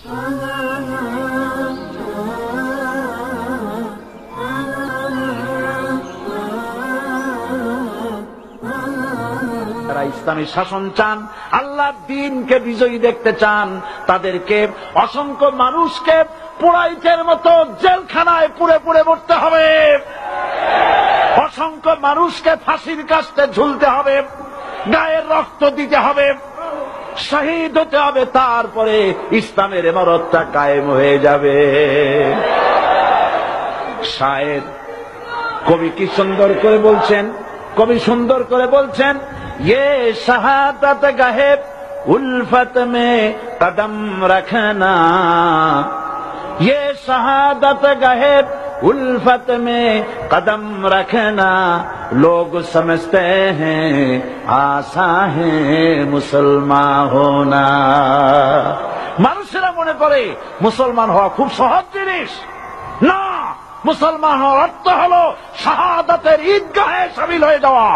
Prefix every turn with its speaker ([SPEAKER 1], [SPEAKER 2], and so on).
[SPEAKER 1] ইসলামী শাসন চান আল্লাহ দিনকে বিজয়ী দেখতে চান, তাদেরকে অসংখ্য মানুষকে পোড়াইতের মতো জেলখানায় পুড়ে পুড়ে মরতে হবে। অসংখ্য মানুষকে ফাঁসির কাছতে ঝুলতে হবে, গায়ের রক্ত দিতে হবে। শহীদ হতে হবে তারপরে ইসলামের এমারতটা কায়েম হয়ে যাবে শায়ের কবি কি সুন্দর করে বলছেন কবি সুন্দর করে বলছেন ये शहादत गहे उल्फत में कदम रखना ये शहादत गहे उल्फत में कदम रखना लोग समझते हैं आशा है মুসলমান হোনা মানুষেরা মনে করে মুসলমান হওয়া খুব সহজ জিনিস না মুসলমান হওয়ার অর্থ হল শাহাদাতের ঈদগাহে সামিল হয়ে যাওয়া